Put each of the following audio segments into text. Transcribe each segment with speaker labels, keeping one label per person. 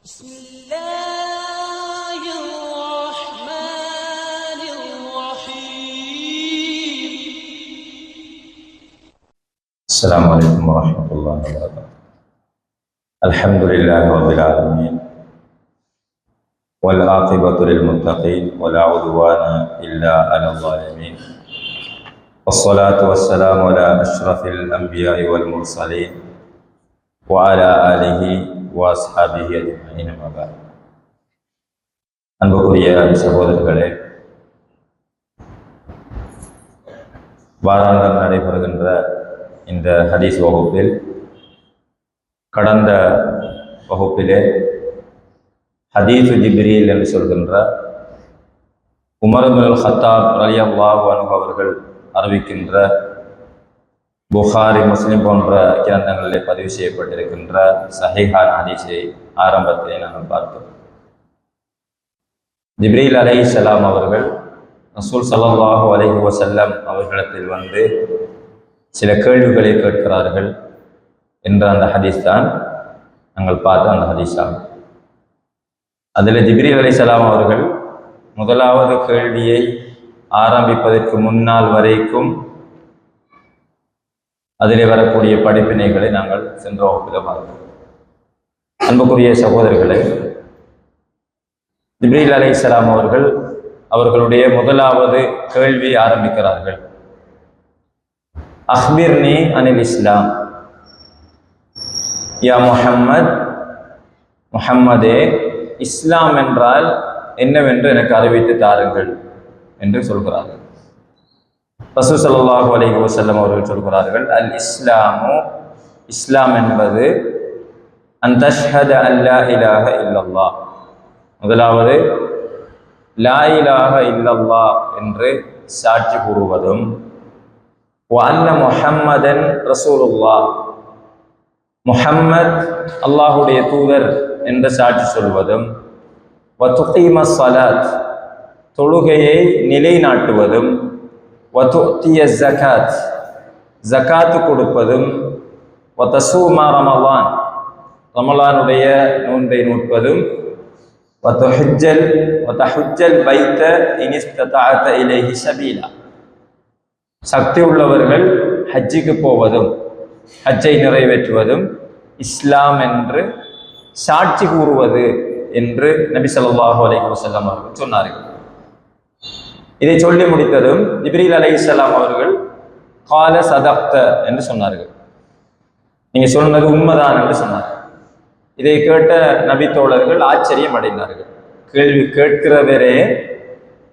Speaker 1: بسم الله الرحمن الرحيم.
Speaker 2: السلام عليكم ورحمة الله وبركاته. الحمد لله رب العالمين والعاقبة للمتقين ولا عدوان إلا على الظالمين. والصلاة والسلام على أشرف الأنبياء والمرسلين وعلى آله வாஸ்ஹாபிஹி அஜ்மயின் அன்புக்குரிய சகோதரர்களே வாராந்தம் நடைபெறுகின்ற இந்த ஹதீஸ் வகுப்பில் கடந்த வகுப்பிலே ஹதீஃபு ஜிப்ரீல் என்று சொல்கின்ற உமர் அல் ஹத்தாப் அலி அல்லாஹ் அவர்கள் அறிவிக்கின்ற புகாரி முஸ்லிம் போன்ற கிரந்தங்களிலே பதிவு செய்யப்பட்டிருக்கின்ற சஹிஹான் ஹதீஸை ஆரம்பத்திலே நாங்கள் பார்த்தோம். ஜிப்ரீல் அலைஹிஸ்ஸலாம் அவர்கள் ரசூல் ஸல்லல்லாஹு அலைஹி வஸல்லம் அவர்களிடத்தில் வந்து சில கேள்விகளை கேட்கிறார்கள் என்ற அந்த ஹதீஸ் தான் நாங்கள் பார்த்த அந்த ஹதீஸ் ஆகும். அதில் ஜிப்ரீல் சலாம் அவர்கள் முதலாவது கேள்வியை ஆரம்பிப்பதற்கு முன்னால் வரைக்கும் அதிலே வரக்கூடிய படிப்பினைகளை நாங்கள் சென்ற வகுப்பில் பார்த்தோம். அன்புக்குரிய சகோதரர்களே ஜிப்ரீல் இஸ்லாம் அவர்கள் அவர்களுடைய முதலாவது கேள்வி ஆரம்பிக்கிறார்கள். அஹ்பிர்னி அனில் இஸ்லாம். யா முஹம்மத் முஹம்மதே இஸ்லாம் என்றால் என்னவென்று எனக்கு அறிவித்து தாருங்கள் என்று சொல்கிறார்கள். ரசூ சல்லாஹூ அலைஹி வசல்லம் அவர்கள் சொல்கிறார்கள் அல் இஸ்லாமு இஸ்லாம் என்பது அந்த தஷ்ஹத அல்லா இலாஹ இல்லல்லாஹ் முதலாவது லா இலாக இல்லல்லா என்று சாட்சி கூறுவதும் வஅன்ன முஹம்மதன் ரசூலுல்லா முஹம்மத் அல்லாஹுடைய தூதர் என்று சாட்சி சொல்வதும் வத்துகீம சலாத் தொழுகையை நிலைநாட்டுவதும் வத்துத்திய ஜகாத் ஜக்காத்து கொடுப்பதும் வத்தசூமா ரமலான் ரமலானுடைய நோன்பை நோட்பதும் வத்துஹுஜல் வத்தஹுஜல் வைத்த இனிஸ்ததாத்த இலேஹி சபீலா சக்தி உள்ளவர்கள் ஹஜ்ஜிக்கு போவதும் ஹஜ்ஜை நிறைவேற்றுவதும் இஸ்லாம் என்று சாட்சி கூறுவது என்று நபி சொல்லாஹு அலைஹி வசல்லம் அவர்கள் சொன்னார்கள். இதை சொல்லி முடித்ததும் ஜிப்ரீல் இஸ்லாம் அவர்கள் கால சதப்த என்று சொன்னார்கள். நீங்க சொன்னது உண்மைதான் என்று சொன்னார்கள் இதை கேட்ட நபி தோழர்கள் ஆச்சரியம் அடைந்தார்கள். கேள்வி கேட்கிறவரே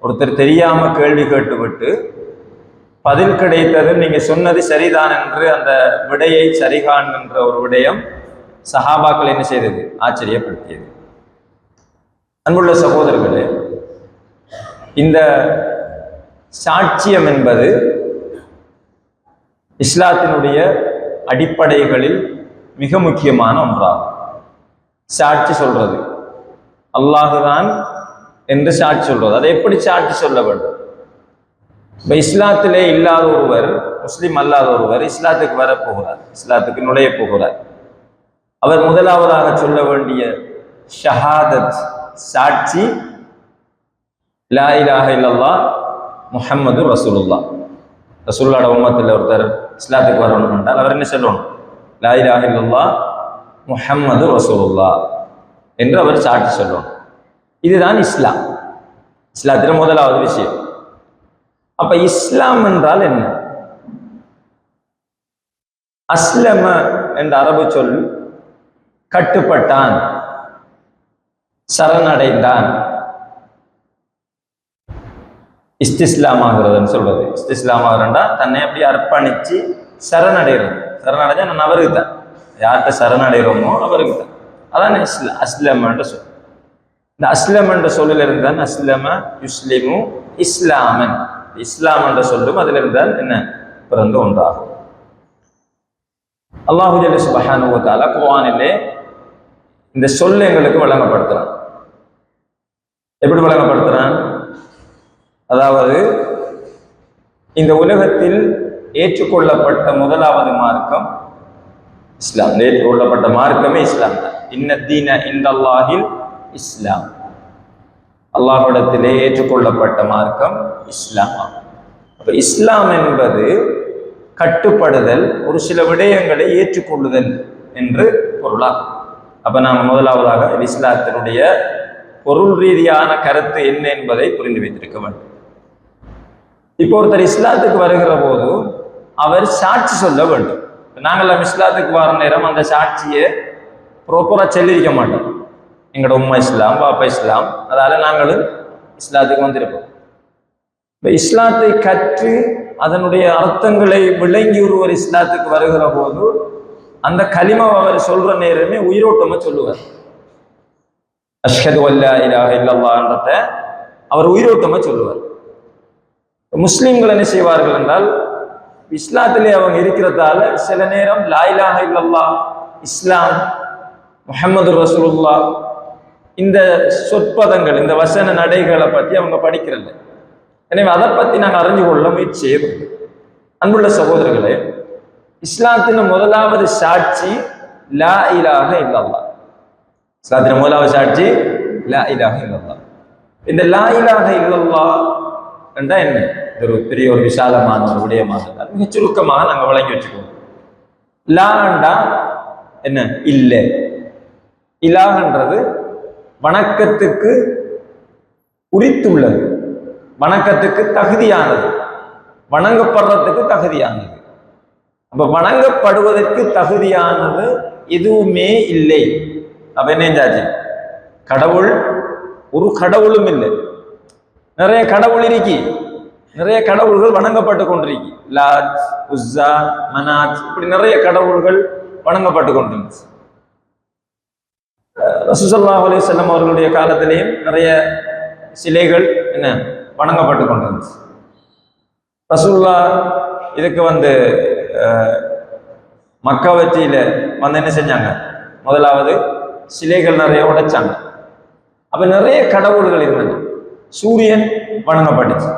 Speaker 2: ஒருத்தர் தெரியாம கேள்வி கேட்டுவிட்டு பதில் கிடைத்ததும் நீங்க சொன்னது சரிதான் என்று அந்த விடையை சரிகான் என்ற ஒரு விடயம் சஹாபாக்கள் என்ன செய்தது? ஆச்சரியப்படுத்தியது. அன்புள்ள சகோதரர்களே இந்த சாட்சியம் என்பது இஸ்லாத்தினுடைய அடிப்படைகளில் மிக முக்கியமான ஒன்றாகும். சாட்சி சொல்றது. அல்லாஹுதான் என்று சாட்சி சொல்றது. அதை எப்படி சாட்சி சொல்ல வேண்டும்? இப்ப இஸ்லாத்திலே இல்லாத ஒருவர் முஸ்லீம் அல்லாத ஒருவர் இஸ்லாத்துக்கு வரப்போகிறார். இஸ்லாத்துக்கு நுழைய போகிறார். அவர் முதலாவதாக சொல்ல வேண்டிய ஷஹாதத் சாட்சி லா இலாஹ இல்லல்லா முஹம்மது ரசூலுல்லா ரசூல்லாட உம்மத்தில் ஒருத்தர் இஸ்லாத்துக்கு வரணும் என்றால் அவர் என்ன சொல்லணும் லா இலாஹ முஹம்மது ரசூலுல்லா என்று அவர் சாட்சி சொல்லணும் இதுதான் இஸ்லாம். இஸ்லாத்தில் முதலாவது விஷயம். அப்ப இஸ்லாம் என்றால் என்ன? அஸ்லம என்ற அரபு சொல் கட்டுப்பட்டான் சரணடைந்தான். இஸ்திஸ்லாம் ஆகிறதுன்னு சொல்றது. இஸ்திஸ்லாம் ஆகிறண்டா தன்னை அப்படி அர்ப்பணிச்சு சரணடைகிறது சரணடைஞ்சா நான் அவருக்கு தான் யார்கிட்ட சரணடைகிறோமோ அவருக்கு தான் அதான் இஸ்ல அஸ்லமன்ற என்ற சொல். இந்த அஸ்லம் என்ற சொல்லில் இருந்தால் அஸ்லம யுஸ்லிமு இஸ்லாமன். இஸ்லாம் என்ற சொல்லும் அதில் இருந்தால் என்ன? பிறந்து ஒன்றாகும் அல்லாஹு ஜல்ல சுபஹானுவத்தால குவானிலே இந்த சொல் எங்களுக்கு வழங்கப்படுத்துறான். எப்படி வழங்கப்படுத்துறான்? அதாவது இந்த உலகத்தில் ஏற்றுக்கொள்ளப்பட்ட முதலாவது மார்க்கம் இஸ்லாம். ஏற்றுக்கொள்ளப்பட்ட மார்க்கமே இஸ்லாம் தான். இன்னத்தீன இந்தல்லாஹில் இஸ்லாம். அல்லாஹிடத்திலே ஏற்றுக்கொள்ளப்பட்ட மார்க்கம் இஸ்லாம் அப்போ அப்ப இஸ்லாம் என்பது கட்டுப்படுதல் ஒரு சில விடயங்களை ஏற்றுக்கொள்ளுதல் என்று பொருளாகும். அப்ப நாம் முதலாவதாக இஸ்லாத்தினுடைய பொருள் ரீதியான கருத்து என்ன என்பதை புரிந்து வைத்திருக்க வேண்டும். இப்போ ஒருத்தர் இஸ்லாத்துக்கு வருகிற போது அவர் சாட்சி சொல்ல வேண்டும். நாங்கள் இஸ்லாத்துக்கு வர நேரம் அந்த சாட்சியை ப்ராப்பராக சொல்லியிருக்க மாட்டோம். எங்களோட உம்மா இஸ்லாம் பாப்பா இஸ்லாம் அதால நாங்களும் இஸ்லாத்துக்கு வந்திருப்போம். இப்போ இஸ்லாத்தை கற்று அதனுடைய அர்த்தங்களை விளங்கி ஒருவர் இஸ்லாத்துக்கு வருகிற போது அந்த கலிமாவை அவர் சொல்ற நேரமே உயிரோட்டமா சொல்லுவார். அஷ்ஹது அல்லா இலாஹ இல்லல்லான்றத அவர் உயிரோட்டமா சொல்லுவார். முஸ்லீம்கள் என்ன செய்வார்கள் என்றால் இஸ்லாத்திலே அவங்க இருக்கிறதால சில நேரம் லா இலாஹ இல்லல்லா இஸ்லாம் முஹம்மது ரசூலுல்லா இந்த சொற்பதங்கள் இந்த வசன நடைகளை பற்றி அவங்க படிக்கிறதில்ல. எனவே அதை பற்றி நாங்கள் அறிஞ்சு கொள்ள முயற்சி அன்புள்ள சகோதரர்களே இஸ்லாத்தின் முதலாவது சாட்சி லா இலாக இல்லல்லா இஸ்லாத்தின் முதலாவது சாட்சி லா இலாக இல்லல்லா இந்த லா இலாக இல்லல்லா என்றா என்ன? இது ஒரு பெரிய ஒரு விசாலமான ஒரு விடயமாக இருந்தால் மிக சுருக்கமாக நாங்கள் வழங்கி வச்சுக்குவோம். லாண்டா என்ன? இல்லை. இலாகன்றது வணக்கத்துக்கு உரித்துள்ளது. வணக்கத்துக்கு தகுதியானது. வணங்கப்படுறதுக்கு தகுதியானது. அப்ப வணங்கப்படுவதற்கு தகுதியானது எதுவுமே இல்லை. அப்ப என்ன கடவுள் ஒரு கடவுளும் இல்லை. நிறைய கடவுள் இருக்கி. நிறைய கடவுள்கள் வணங்கப்பட்டு கொண்டிருக்கி. லாத் உஸ்ஸா மனாத் இப்படி நிறைய கடவுள்கள் வணங்கப்பட்டு கொண்டிருந்துச்சு. ரசூசல்லா அலி செல்லம் அவர்களுடைய காலத்திலேயும் நிறைய சிலைகள் என்ன வணங்கப்பட்டு கொண்டிருந்துச்சு. ரசூல்லா இதுக்கு வந்து மக்கா வெற்றியில வந்து என்ன செஞ்சாங்க? முதலாவது சிலைகள் நிறைய உடைச்சாங்க. அப்ப நிறைய கடவுள்கள் இருந்தது. சூரியன் வணங்கப்பட்டுச்சு.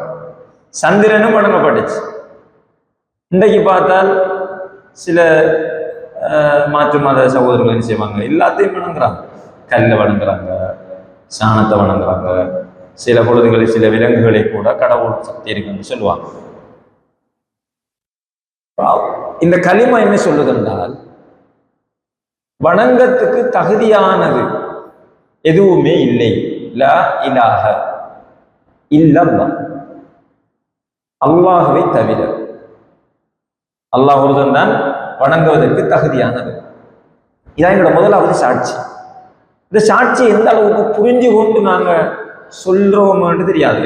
Speaker 2: சந்திரனும் வணங்கப்பட்டுச்சு. இன்றைக்கு பார்த்தால் சில மாற்று மத சகோதரர்கள் என்ன செய்வாங்க? எல்லாத்தையும் வணங்குறாங்க. கல்லை வணங்குறாங்க சாணத்தை வணங்குறாங்க. சில பொழுதுகளில் சில விலங்குகளை கூட கடவுள் சக்தி இருக்குன்னு சொல்லுவாங்க. இந்த களிமா என்ன சொல்லுதென்றால் வணங்கத்துக்கு தகுதியானது எதுவுமே இல்லை. லா இலாஹ இல்லல்லா அல்லாஹுவை தவிர. அல்லாஹ் ஒருவன் தான் வணங்குவதற்கு தகுதியானது இதான் என்னோட முதலாவது சாட்சி. இந்த சாட்சி எந்த அளவுக்கு புரிஞ்சு கொண்டு நாங்க சொல்றோம்னு தெரியாது.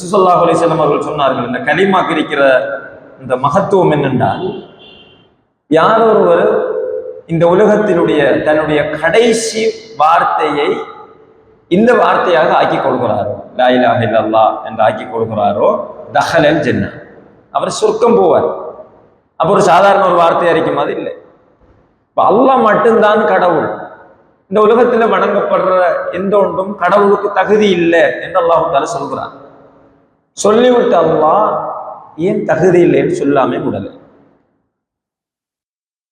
Speaker 2: சுசல்லா அலிசல்லம் அவர்கள் சொன்னார்கள் இந்த கலிமாக்கு இருக்கிற இந்த மகத்துவம் என்னென்றால் யார் ஒருவர் இந்த உலகத்தினுடைய தன்னுடைய கடைசி வார்த்தையை இந்த வார்த்தையாக ஆக்கி கொள்கிறாரோ? லாயிலாக இல்லல்லா என்று ஆக்கி கொள்கிறாரோ? தஹலல் ஜென்னா. அவர் சொர்க்கம் போவார். அப்போ ஒரு சாதாரண ஒரு வார்த்தை அறிக்கும் அது இல்லை. இப்போ அல்லாஹ் மட்டும்தான் கடவுள். இந்த உலகத்துல வணங்கப்படுற எந்த ஒன்றும் கடவுளுக்கு தகுதி இல்லை என்று அல்லாஹு தால சொல்கிறான். சொல்லிவிட்டு அல்லா ஏன் தகுதி இல்லைன்னு சொல்லாமே விடலை.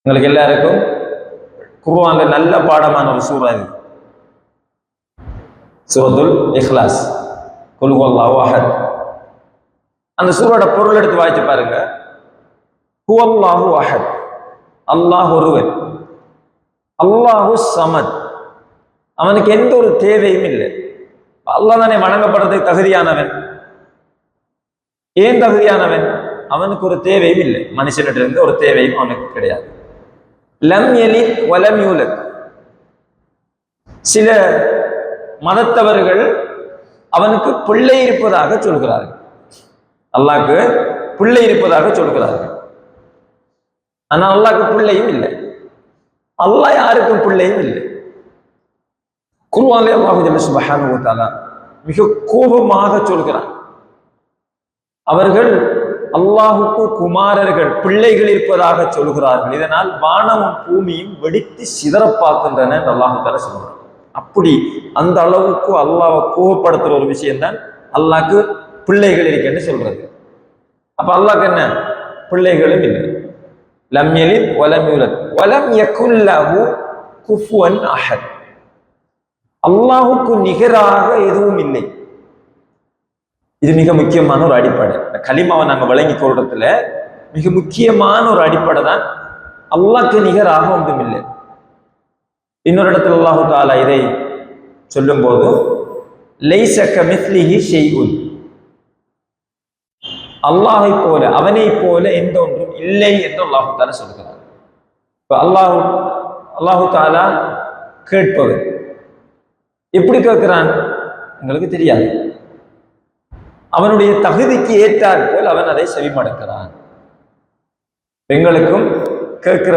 Speaker 2: உங்களுக்கு எல்லாருக்கும் குருவாங்க நல்ல பாடமான ஒரு சூறா இது. சூரத்துல் இஹ்லாஸ். குல்குல்லாஹு அஹத் அந்த சூரோட பொருள் எடுத்து வாய்ச்சி பாருங்க. ஹுவல்லாஹு அஹத் அல்லாஹ் ஒருவன். அல்லாஹு சமத். அவனுக்கு எந்த ஒரு தேவையும் இல்லை. அல்லாஹ் தானே வணங்கப்படுறதுக்கு தகுதியானவன். ஏன் தகுதியானவன்? அவனுக்கு ஒரு தேவையும் இல்லை. மனுஷனிட்ட இருந்து ஒரு தேவையும் அவனுக்கு கிடையாது. லம் எலி வலம் யூலக் சில மதத்தவர்கள் அவனுக்கு பிள்ளை இருப்பதாக சொல்கிறார்கள். அல்லாக்கு பிள்ளை இருப்பதாக சொல்கிறார்கள். ஆனால் அல்லாக்கு பிள்ளையும் இல்லை. அல்லாஹ் யாருக்கும் பிள்ளையும் இல்லை. குருவாலே அல்லாஹு ஜல்ல மிக கோபமாக சொல்கிறான் அவர்கள் அல்லாஹுக்கு குமாரர்கள் பிள்ளைகள் இருப்பதாக சொல்கிறார்கள். இதனால் வானமும் பூமியும் வெடித்து சிதறப்பாக்கின்றன என்று அல்லாஹு தர சொல்கிறான். அப்படி அந்த அளவுக்கு அல்லாவை கோபப்படுத்துற ஒரு விஷயம்தான் அல்லாஹ்க்கு பிள்ளைகள் இருக்கேன்னு சொல்றது. அப்ப அல்லாக்கு என்ன? பிள்ளைகளும் இல்லை. லம் எலித் வலம் யுலத். வலம் யகுல் குஃபுவன் அஹத். அல்லாஹுக்கு நிகராக எதுவும் இல்லை. இது மிக முக்கியமான ஒரு அடிப்படை. இந்த களிமாவை நாங்க வழங்கி கொள்றதுல மிக முக்கியமான ஒரு அடிப்படை தான் அல்லாஹ்க்கு நிகராக ஒன்றும் இல்லை. இன்னொரு இடத்துல அல்லாஹு தாலா இதை சொல்லும்போது லைசக்க மிஸ்லிஹி ஷெய்உன் அல்லாஹை போல அவனை போல எந்த ஒன்றும் இல்லை என்று அல்லாஹு தாலா சொல்கிறார் இப்ப அல்லாஹு அல்லாஹு தாலா கேட்பவர் எப்படி கேட்கிறான்? எங்களுக்கு தெரியாது. அவனுடைய தகுதிக்கு ஏற்றாற் போல் அவன் அதை செவிமடுக்கிறான். எங்களுக்கும் கேட்கிற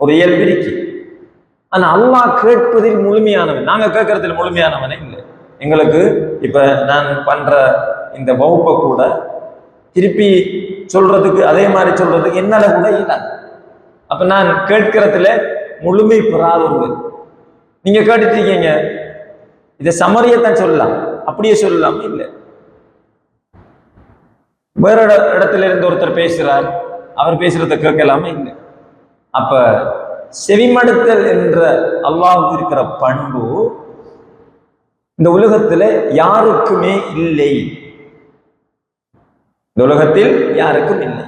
Speaker 2: ஒரு இயல்பு ஆனா அல்லாஹ் கேட்பதில் முழுமையானவன். நாங்க கேட்கறதுல முழுமையானவனே இல்லை. எங்களுக்கு இப்ப நான் பண்ற இந்த வகுப்பை கூட திருப்பி சொல்றதுக்கு அதே மாதிரி சொல்றதுக்கு என்னால கூட இல்லை அப்ப நான் கேட்கறதுல முழுமை பெறாத ஒரு நீங்க கேட்டுட்டு இருக்கீங்க இதை சமரியத்தான் சொல்லலாம். அப்படியே சொல்லலாம் இல்லை. வேற இடத்துல இருந்து ஒருத்தர் பேசுறார். அவர் பேசுறத கேட்கலாமே இல்லை. அப்ப செவிமடுத்தல் என்ற அல்லாவுக்கு இருக்கிற பண்பு இந்த உலகத்துல யாருக்குமே இல்லை. இந்த உலகத்தில் யாருக்கும் இல்லை.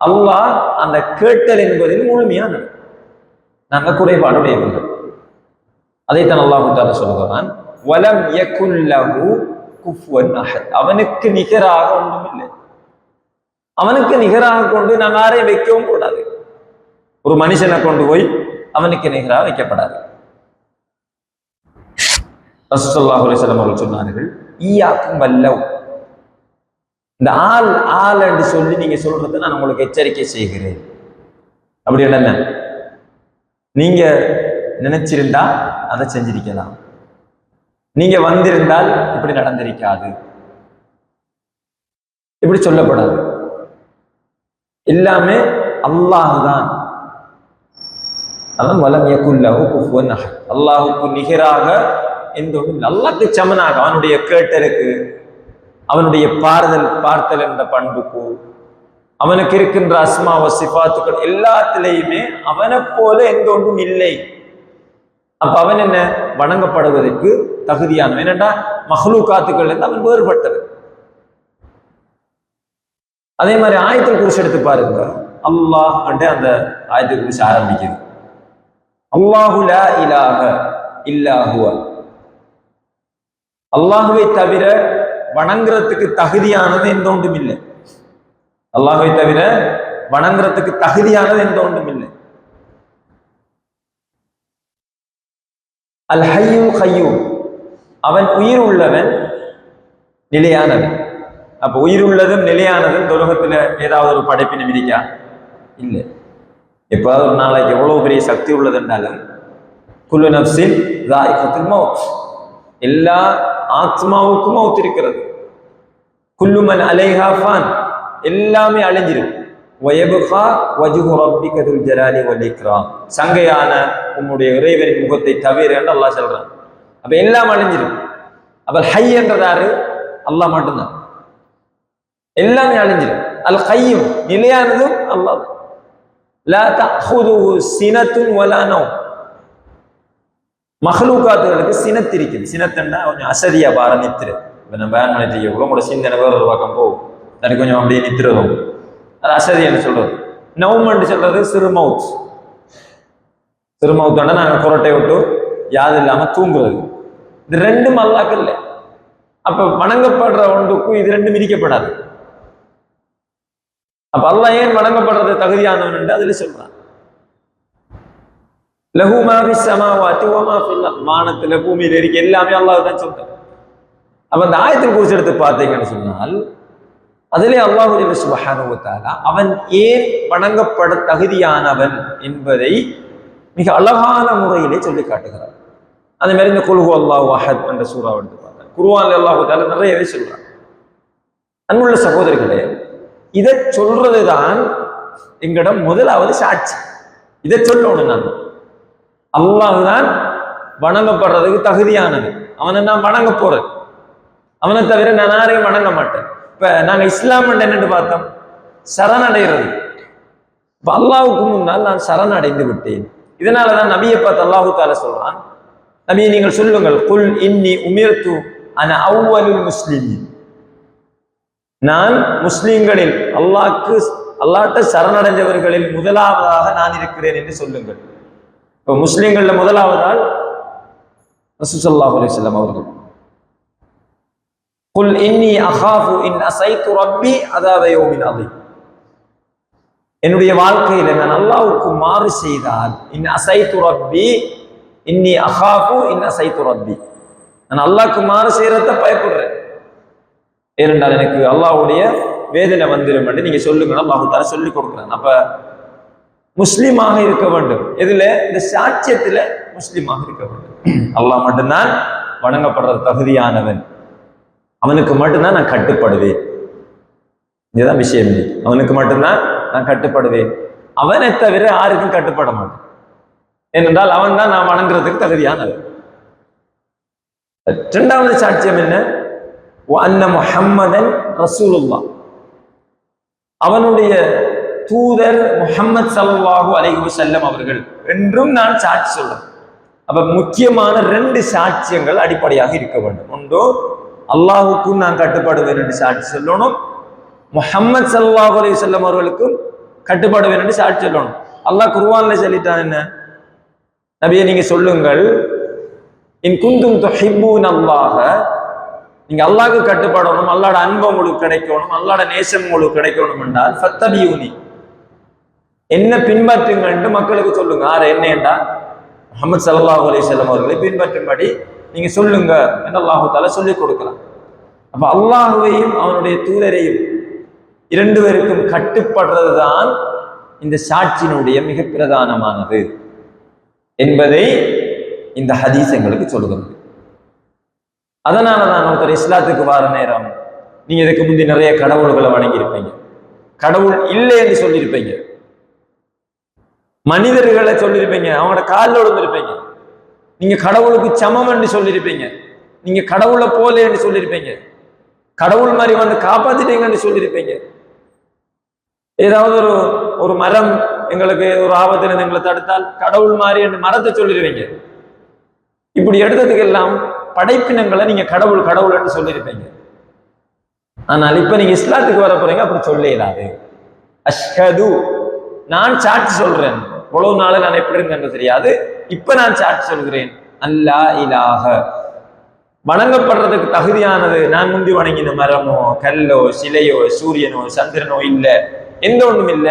Speaker 2: அல்லாஹ் அந்த கேட்டல் என்பதில் முழுமையானது நாங்க குறைபாடுடையவர்கள் அதைத்தான் அல்லாஹு தாலா சொல்கிறான் வலம் யகுல்லஹு குஃபுவன் அஹத். அவனுக்கு நிகராக ஒன்றும் இல்லை. அவனுக்கு நிகராக கொண்டு நான் யாரையும் வைக்கவும் கூடாது. ஒரு மனுஷனை கொண்டு போய் அவனுக்கு நிகராக வைக்கப்படாது. ரசூசல்லாஹ் அலைஹி அவர்கள் சொன்னார்கள் ஈயாக்கும் வல்லவ். இந்த ஆள் ஆள் என்று சொல்லி நீங்க சொல்றது நான் உங்களுக்கு எச்சரிக்கை செய்கிறேன். அப்படி என்ன? நீங்க நினைச்சிருந்தா அதை செஞ்சிருக்கலாம். நீங்க வந்திருந்தால் இப்படி நடந்திருக்காது. இப்படி சொல்லப்படாது. எல்லாமே அல்லாஹ் தான். அதான் வலம் யகுல்லஹு குஃபுவன் அஹத் அல்லாஹுக்கு நிகராக எந்த ஒன்றும் இல்லை சமனாக அவனுடைய கேட்டலுக்கு அவனுடைய பாறுதல் பார்த்தல் என்ற பண்புக்கு அவனுக்கு இருக்கின்ற அஸ்மாவ சிபாத்துக்கள் எல்லாத்திலையுமே அவனை போல எந்த ஒன்றும் இல்லை அப்ப அவன் என்ன வணங்கப்படுவதற்கு தகுதியானவன் என்னடா மஹ்லூகாத்துக்கள் இருந்து அவன் வேறுபட்டவன் அதே மாதிரி ஆயத்தில் குறிச்சு எடுத்து பாருங்க அல்லாஹ் அந்த ஆயத்தில் குறிச்சு ஆரம்பிக்குது அல்லாஹு லா இலாஹ இல்லாஹுவ அல்லாஹுவை தவிர வணங்குறதுக்கு தகுதியானது எந்த ஒன்றும் இல்லை. அல்லாஹுவை தவிர வணங்குறதுக்கு தகுதியானது எந்த ஒன்றும் இல்லை. அல் ஹய்யு ஹய்யூ அவன் உயிர் உள்ளவன் நிலையானவன். அப்ப உயிர் உள்ளதும் நிலையானதும் இந்த ஏதாவது ஒரு படைப்பினம் இருக்கா இல்லை. எப்பாவது ஒரு நாளைக்கு எவ்வளோ பெரிய சக்தி உள்ளதுன்றாலும் குழு நப்சில் ராய்கத்தில் மௌத். எல்லா ஆத்மாவுக்கும் மௌத் இருக்கிறது. குல்லுமன் அலைஹா ஃபான். எல்லாமே அழிஞ்சிரும். வயபுகா வஜுகு ரப்பி துல் ஜலாலி வல் சங்கையான உன்னுடைய இறைவனின் முகத்தை தவிர என்று அல்லாஹ் சொல்கிறான் அப்போ எல்லாம் அழிஞ்சிடும் அப்போ ஹை என்றதாரு அல்லாஹ் மட்டும்தான். எல்லாமே அழிஞ்சிடும் அல் கையும் நிலையானதும் அல்லாஹ் லா தஹுதுஹு சினத்துன் வலா நௌம் சினத்து இருக்குது. சினத்துன்னா கொஞ்சம் அசதியா பார நித்திரு. இப்போ நம்ம பேன் பண்ணிட்டு எவ்வளோ கூட சிந்தனை வேறு ஒரு பக்கம் போகும். தனக்கு கொஞ்சம் அப்படியே நித்திரதும் அது அசதி என்று சொல்றது. நவுமன்று சொல்றது சிறுமவுத் சிறுமவுத்தோட நாங்கள் குரட்டை விட்டு யாது இல்லாம தூங்குறது. இது ரெண்டும் அல்லாக்கு இல்லை. அப்ப வணங்கப்படுற ஒன்றுக்கும் இது ரெண்டும் விதிக்கப்படாது அப்ப அல்லாஹ் ஏன் வணங்கப்படுறது தகுதியானவன் என்று அதுல சொல்றான். லஹு மாஃபி ஸமாவாத்தி வானத்துல பூமியில இருக்க எல்லாமே அல்லாஹ் தான் சொல்றான். அப்ப அந்த ஆயத்தில் குறிச்சு எடுத்து பார்த்தீங்கன்னு சொன்னால் அதிலே அல்லாஹு ஜல்ல அவன் ஏன் வணங்கப்பட தகுதியானவன் என்பதை மிக அழகான முறையிலே சொல்லி காட்டுகிறார் அதே மாதிரி இந்த குல்ஹு அல்லாஹ் அஹத் என்ற சூறாவை எடுத்து பார்த்தேன் குருவான் அல்லாஹு தாலா நிறையவே சொல்றான். அன்புள்ள சகோதரர்களே இதை சொல்றதுதான் எங்களிடம் முதலாவது சாட்சி. இதை சொல்லணும் நான். அல்லாஹ் தான் வணங்கப்படுறதுக்கு தகுதியானது. அவனை நான் வணங்க போறேன். அவனை தவிர நான் யாரையும் வணங்க மாட்டேன். இப்ப நாங்க இஸ்லாம் என்னன்னு பார்த்தோம்? சரணடைகிறது. இப்ப அல்லாவுக்கு முன்னால் நான் சரணடைந்து விட்டேன். இதனாலதான் நபியை பார்த்து அல்லாஹு தால சொல்றான். நபியை நீங்கள் சொல்லுங்கள் குல் இன்னி உமிர்த்து அன அவ்வளவு முஸ்லிமின். நான் முஸ்லீம்களில் அல்லாக்கு அல்லாட்ட சரணடைஞ்சவர்களில் முதலாவதாக நான் இருக்கிறேன் என்று சொல்லுங்கள். இப்போ முஸ்லீம்களில் முதலாவதால் ரசூசல்லாஹு அலைஹி அவர்கள் குல் இன்னி அஹாஃபு இன் அசைத்து ரப்பி அதாவ யௌமின் என்னுடைய வாழ்க்கையில நான் அல்லாவுக்கு மாறு செய்தால் இன் அசைத்து ரப்பி இன்னி அஹாஃபு இன் அசைத்து ரப்பி. நான் அல்லாவுக்கு மாறு செய்யறத பயப்படுறேன். ஏனென்றால் எனக்கு அல்லாஹ்வுடைய வேதனை வந்துடும் என்று நீங்க சொல்லுங்க அல்லாஹு தால சொல்லி கொடுக்குறாங்க அப்ப முஸ்லீமாக இருக்க வேண்டும். இதுல இந்த சாட்சியத்துல முஸ்லீமாக இருக்க வேண்டும். அல்லாஹ் மட்டும்தான் வணங்கப்படுற தகுதியானவன். அவனுக்கு மட்டும்தான் நான் கட்டுப்படுவேன். இதுதான் விஷயம் அவனுக்கு மட்டும்தான் நான் கட்டுப்படுவேன். அவனை தவிர யாருக்கும் கட்டுப்பட மாட்டேன். ஏனென்றால் அவன் தான் நான் வணங்குறதுக்கு தகுதியானவன். இரண்டாவது சாட்சியம் என்ன? அன்ன முஹம்மதன் ரசூலுல்லா அவனுடைய தூதர் முஹம்மது சல்லாஹூ அலைஹி வஸல்லம் அவர்கள் என்றும் நான் சாட்சி சொல்றேன். அப்ப முக்கியமான ரெண்டு சாட்சியங்கள் அடிப்படையாக இருக்க வேண்டும். ஒன்று அல்லாஹுக்கும் நான் கட்டுப்படுவேன் என்று சாட்சி சொல்லணும். முஹம்மது ஸல்லல்லாஹு அலி வஸல்லம் அவர்களுக்கும் கட்டுப்படுவேன் என்று சாட்சி சொல்லணும். அல்லாஹ் குர்ஆன்ல சொல்லிட்டான் என்ன? நபியை நீங்க சொல்லுங்கள். இன் குந்தும் தொஹிபூன் அல்லாஹ நீங்க அல்லாஹ்க்கு கட்டுப்படணும் அல்லாட அன்பு உங்களுக்கு கிடைக்கணும் அல்லாட நேசம் உங்களுக்கு கிடைக்கணும் என்றால் சத்தபியூனி என்ன பின்பற்றுங்கன்னு மக்களுக்கு சொல்லுங்க. ஆறு என்னண்டா முகமது சல்லல்லாஹு அலைஹி அவர்களை பின்பற்றும்படி நீங்க சொல்லுங்க என்று அல்லாஹு சொல்லிக் கொடுக்கலாம். அப்ப அல்லாஹுவையும் அவனுடைய தூதரையும் இரண்டு பேருக்கும் கட்டுப்படுறது தான் இந்த சாட்சியினுடைய மிக பிரதானமானது என்பதை இந்த ஹதீஸ் எங்களுக்கு சொல்லுகிறது. அதனால தான் ஒருத்தர் இஸ்லாத்துக்கு வார நேரம் நீங்க இதுக்கு முந்தி நிறைய கடவுள்களை வணங்கியிருப்பீங்க. கடவுள் இல்லை என்று சொல்லியிருப்பீங்க. மனிதர்களை சொல்லியிருப்பீங்க. அவங்களோட காலில் விழுந்திருப்பீங்க. நீங்க கடவுளுக்கு சமம் என்று சொல்லியிருப்பீங்க. நீங்க கடவுளை போல என்று சொல்லியிருப்பீங்க. கடவுள் மாதிரி வந்து காப்பாத்திட்டீங்கன்னு சொல்லியிருப்பீங்க. ஏதாவது ஒரு ஒரு மரம் எங்களுக்கு ஒரு ஆபத்திலிருந்து எங்களை தடுத்தால் கடவுள் மாதிரி என்று மரத்தை சொல்லிடுவீங்க இப்படி எடுத்ததுக்கெல்லாம் படைப்பினங்களை நீங்க கடவுள் கடவுள் என்று சொல்லியிருப்பீங்க. ஆனால் இப்ப நீங்க இஸ்லாத்துக்கு வர போறீங்க அப்படி சொல்லிடாது. அஷ்ஹது நான் சாட்சி சொல்றேன். இவ்வளவு நாள் நான் எப்படி இருந்தேன் தெரியாது. இப்ப நான் சாட்சி சொல்கிறேன். அல்லா இலாக வணங்கப்படுறதுக்கு தகுதியானது நான் முந்தி வணங்கின மரமோ கல்லோ சிலையோ சூரியனோ சந்திரனோ இல்ல. எந்த ஒண்ணும் இல்ல.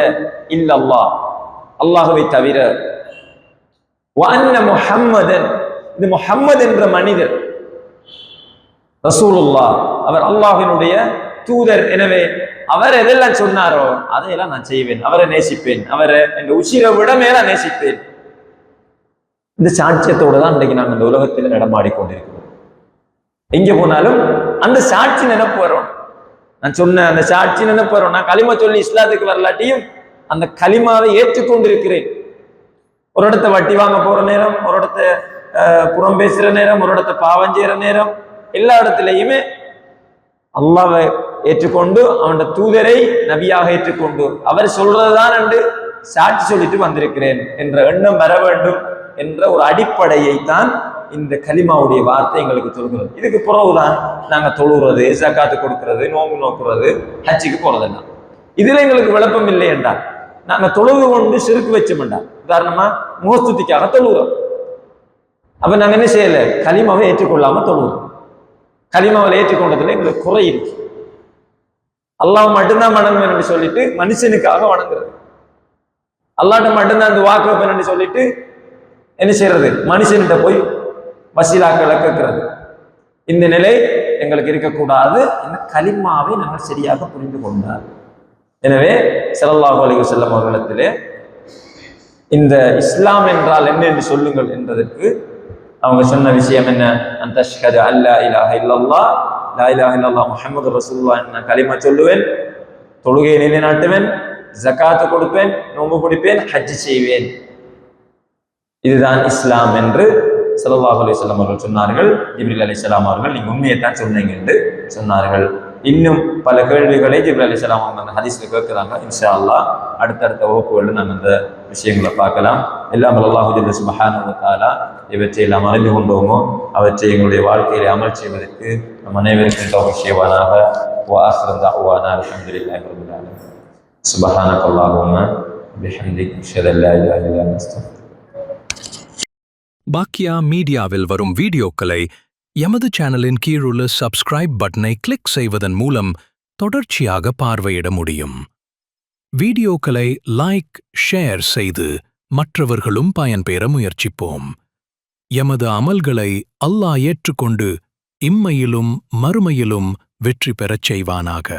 Speaker 2: இல்ல அல்லாஹ். அல்லாஹுவை தவிர. முஹம்மதன். இது முஹம்மது என்ற மனிதர். ரசூலுல்லா அவர் அல்லாஹினுடைய தூதர். எனவே அவர் எதெல்லாம் சொன்னாரோ அதையெல்லாம் நான் செய்வேன். அவரை நேசிப்பேன். அவரை என் உசிரை விட மேல நேசிப்பேன். இந்த சாட்சியத்தோடு தான் இன்றைக்கு நாங்கள் இந்த உலகத்தில் நடமாடி கொண்டிருக்கிறோம் எங்க போனாலும் அந்த சாட்சி நினைப்பு வரும். நான் சொன்ன அந்த சாட்சி நினைப்பு வரும். நான் களிமா சொல்லி இஸ்லாத்துக்கு வரலாட்டியும் அந்த களிமாவை ஏற்றுக்கொண்டிருக்கிறேன். ஒரு இடத்த வட்டி வாங்க போற நேரம் ஒரு இடத்த அஹ், புறம் பேசுற நேரம் ஒரு இடத்த பாவம் செய்யற நேரம் எல்லா இடத்துலையுமே அல்லாவை ஏற்றுக்கொண்டு அவனோட தூதரை நபியாக ஏற்றுக்கொண்டு அவர் சொல்றதுதான் என்று சாட்சி சொல்லிட்டு வந்திருக்கிறேன் என்ற எண்ணம் வர வேண்டும் என்ற ஒரு அடிப்படையை தான் இந்த கலிமாவுடைய வார்த்தை எங்களுக்கு சொல்கிறது. இதுக்கு பிறகுதான் நாங்க தொழுகிறது ஜக்காத்து கொடுக்கறது நோம்பு நோக்குறது ஹஜ்ஜுக்கு போறதெல்லாம். இதுல எங்களுக்கு விளப்பம் இல்லை என்றால் நாங்க தொழுது கொண்டு சிறுக்கு வச்சோம்டா உதாரணமா முகஸ்துதிக்காக தொழுகிறோம். அப்ப நாங்க என்ன செய்யல? கலிமாவை ஏற்றுக்கொள்ளாம தொழுகிறோம். கலிமாவில் ஏற்றுக்கொண்டதுல எங்களுக்கு குறை இருக்கு. அல்லாஹ் மட்டும்தான் வணங்குவேன் சொல்லிட்டு மனுஷனுக்காக வணங்குறது. அல்லாட்ட மட்டும்தான் அந்த வாக்கு வைப்பேன் சொல்லிட்டு என்ன செய்யறது மனுஷன்கிட்ட போய் வசீலாக்களை கேட்கிறது. இந்த நிலை எங்களுக்கு இருக்கக்கூடாது இந்த கலிமாவை நாங்கள் சரியாக புரிந்து கொண்டார் எனவே செல்லல்லாஹு அலிக செல்லம் அவர்களிடத்திலே இந்த இஸ்லாம் என்றால் என்ன என்று சொல்லுங்கள் என்பதற்கு அவங்க சொன்ன விஷயம் என்ன? அந்த அஷ்ஹது அல்லா இலாஹ இல்லல்லா லா இலாஹ இல்லல்லா முஹம்மது ரசூல்லா என்ன கலிமா சொல்லுவேன். தொழுகையை நிலைநாட்டுவேன். ஜக்காத்து கொடுப்பேன். நோம்பு பிடிப்பேன் ஹஜ் செய்வேன். இதுதான் இஸ்லாம் என்று ஸல்லல்லாஹு அலிஸ்லாம் அவர்கள் சொன்னார்கள். ஜிப்ரீல் அலைஹிஸ்ஸலாம் அவர்கள் நீங்க உண்மையை தான் சொன்னீங்க என்று சொன்னார்கள். இன்னும் பல கேள்விகளை ஜிப்ரல் அலிஸ்லாம் அவங்க அந்த ஹதீஸில் கேட்குறாங்க. இன்ஷா அல்லா அடுத்தடுத்த வகுப்புகளில் நம்ம அந்த விஷயங்களை பார்க்கலாம். எல்லாம் அல்லாஹுஜில் சுபஹானுக்காலா இவற்றை எல்லாம் அறிந்து கொண்டோமோ அவற்றை எங்களுடைய வாழ்க்கையில அமல் செய்வதற்கு நம் அனைவருக்கும் தோகம்
Speaker 3: பாக்கியா மீடியாவில் வரும் வீடியோக்களை எமது சேனலின் கீழுள்ள சப்ஸ்கிரைப் பட்டனை கிளிக் செய்வதன் மூலம் தொடர்ச்சியாக பார்வையிட முடியும். வீடியோக்களை லைக் ஷேர் செய்து மற்றவர்களும் பயன்பெற முயற்சிப்போம். எமது அமல்களை அல்லாஹ் ஏற்றுக்கொண்டு இம்மையிலும் மறுமையிலும் வெற்றி பெறச் செய்வானாக.